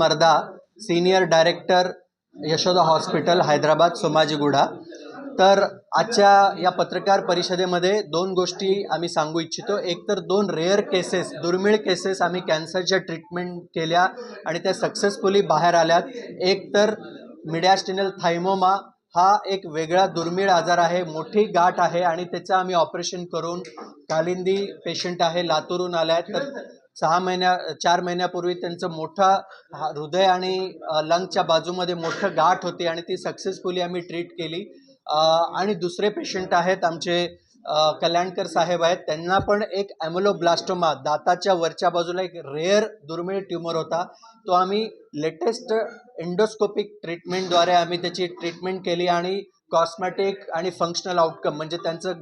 मर्दा senior director Yashoda hospital Hyderabad Somajiguda तर आजच्या या पत्रकार परिषदेमध्ये दोन गोष्टी आम्ही सांगू इच्छितो. एक तर दोन रेअर केसेस दुर्मिळ केसेस आम्ही कॅन्सरच्या ट्रीटमेंट केल्या आणि त्या सक्सेसफुली बाहेर आल्यात. एक तर मिडॅस्टिनल थायमोमा हा एक वेगळा दुर्मिळ आजार आहे मोठी गाठ आहे आणि त्याचं आम्ही ऑपरेशन करून कालिंदी पेशंट आहे लातूरून आल्या. आहेत तर सहा महिन्या चार महिन्यापूर्वी त्यांचं मोठा हा- हृदय आणि लंगच्या बाजूमध्ये मोठं गाठ होती आणि ती सक्सेसफुली आम्ही ट्रीट केली. आणि दुसरे पेशंट आहेत आमचे कल्याणकर साहेब आहेत. त्यांना पण एक ॲमोलोब्लास्टोमा दाताच्या वरच्या बाजूला एक रेअर दुर्मिळ ट्यूमर होता. तो आम्ही लेटेस्ट एंडोस्कोपिक ट्रीटमेंटद्वारे आम्ही त्याची ट्रीटमेंट केली आणि कॉस्मॅटिक आणि फंक्शनल आउटकम म्हणजे त्यांचं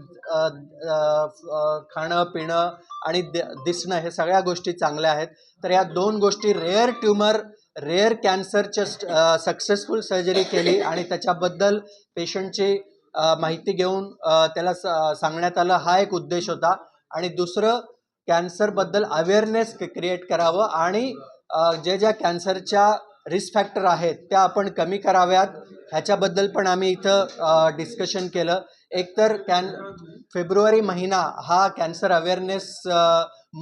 खाणं पिणं आणि दि दिसणं हे सगळ्या गोष्टी चांगल्या आहेत. तर या दोन गोष्टी रेअर ट्यूमर रेअर कॅन्सरच्या सक्सेसफुल सर्जरी केली आणि त्याच्याबद्दल पेशंटची माहिती घेऊन त्याला स- सांगण्यात आलं हा एक उद्देश होता. आणि दुसरं कॅन्सरबद्दल अवेअरनेस क्रिएट करावं आणि जे ज्या कॅन्सरच्या रिस्क फॅक्टर आहेत त्या आपण कमी कराव्यात. ह्याच्याबद्दल पण आम्ही इथं डिस्कशन केलं. एकतर कॅन फेब्रुवारी महिना हा कॅन्सर अवेअरनेस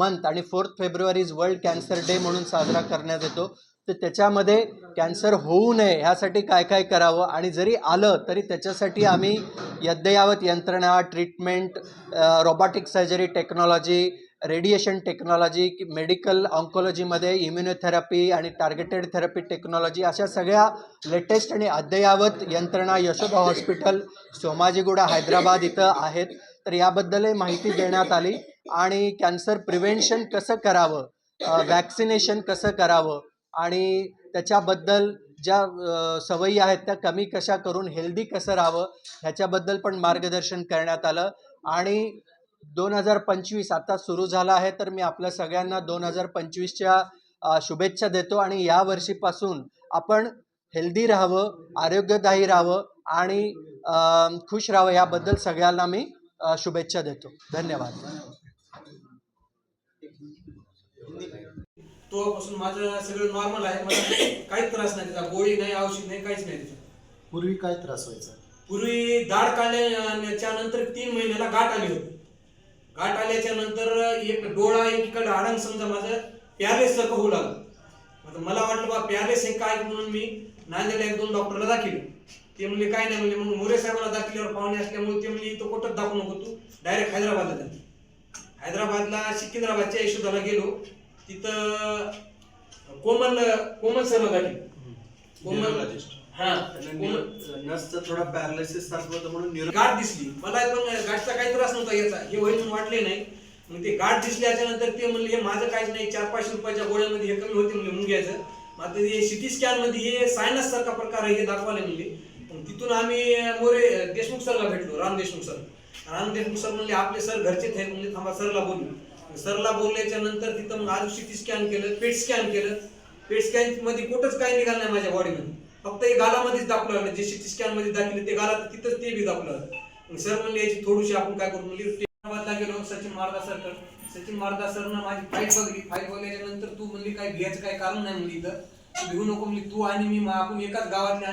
मंथ आणि fourth February is world cancer day म्हणून साजरा करण्यात येतो. तर त्याच्यामध्ये कॅन्सर होऊ नये ह्यासाठी काय काय करावं आणि जरी आलं तरी त्याच्यासाठी आम्ही यद्ययावत यंत्रणा treatment robotic surgery technology radiation technology medical ऑन्कॉलॉजीमध्ये immunotherapy आणि टार्गेटेड थेरपी टेक्नॉलॉजी अशा सगळ्या लेटेस्ट आणि अद्ययावत यंत्रणा यशोदा हॉस्पिटल सोमाजीगुडा हैदराबाद इथं आहेत. तर याबद्दलही माहिती देण्यात आली आणि कॅन्सर प्रिव्हेन्शन कसं करावं वॅक्सिनेशन कसं करावं आणि त्याच्याबद्दल ज्या सवयी आहेत त्या कमी कशा करून हेल्दी कसं राहावं ह्याच्याबद्दल पण मार्गदर्शन करण्यात आलं. आणि दोन हजार पंचवीस आता सुरू झाला आहे तर मी आपल्या सगळ्यांना दोन हजार पंचवीसच्या शुभेच्छा देतो आणि या वर्षीपासून आपण हेल्दी राहावं आरोग्यदायी राहावं आणि अ, खुश राहावं याबद्दल सगळ्यांना मी शुभेच्छा देतो. धन्यवाद. तेव्हापासून माझं सगळं नॉर्मल आहे. मला काहीच त्रास नाही त्याचा गोळी नाही औषध नाही काहीच नाही त्याचं पूर्वी काय त्रास व्हायचा? पूर्वी दाढ काढल्याच्या नंतर तीन महिन्याला गाठ आली होती. गाठ आल्याच्यानंतर एक डोळा एकीकडे आडंग समजा माझं पॅरेस सारखं होऊ लागलं. आता मला वाटलं बा पॅरेस हे काय म्हणून मी नांदेडला एक दोन डॉक्टरला दाखवले ते म्हणले काय नाही म्हणले मग मोरे साहेबांना दाखल्यावर पाहुणे असल्यामुळे ते म्हणले इथं कुठंच दाखवू नको तू. डायरेक्ट हैदराबादला जा. हैदराबादला सिकंदराबादच्या यशोदाला गेलो. तिथं कोमल कोमल सरला दाखल. कोमल हा. कोमल नसचं थोडा पॅरालिसिस होतं म्हणून न्यूरो गाठ दिसली. मला पण गाठचा काही त्रास नव्हता याचा. हे होईल म्हणून वाटले नाही. मग ते गाठ दिसल्याच्या नंतर ते म्हणले हे माझं काहीच नाही. चार पाचशे रुपयाच्या गोळ्यामध्ये हे कमी होते म्हणले मुंग्याचं मग आता हे सिटी स्कॅनमध्ये हे सायनस सारखा प्रकार आहे हे दाखवायला म्हणले. मग तिथून आम्ही मोरे देशमुख सरला भेटलो राम देशमुख सर. राम देशमुख सर म्हणले आपले सर घरचेच आहे म्हणजे थांबा सरला बोलू. सरला बोलल्याच्या नंतर तिथं मग आज सिटी स्कॅन केलं पेट स्कॅन केलं. पेट स्कॅनमध्ये कुठंच काही निघालं नाही माझ्या बॉडीमध्ये फक्त हे गालामध्येच दाखवलं जे सिटी स्कॅनमध्ये दाखवले ते गाला तिथंच ते बी दाखवलं सर म्हणले याची थोडीशी आपण काय करू? म्हणजे हैदराबादला गेलो हो, सचिन मारदा सर सचिन मारदा सरनं माझी फाईट बघली फाईट बघल्याच्या नंतर तू म्हणली काय घ्यायचं काय कारण नाही म्हणली इथं. तू नको म्हणली. तू आणि मी आपण एकाच गावातले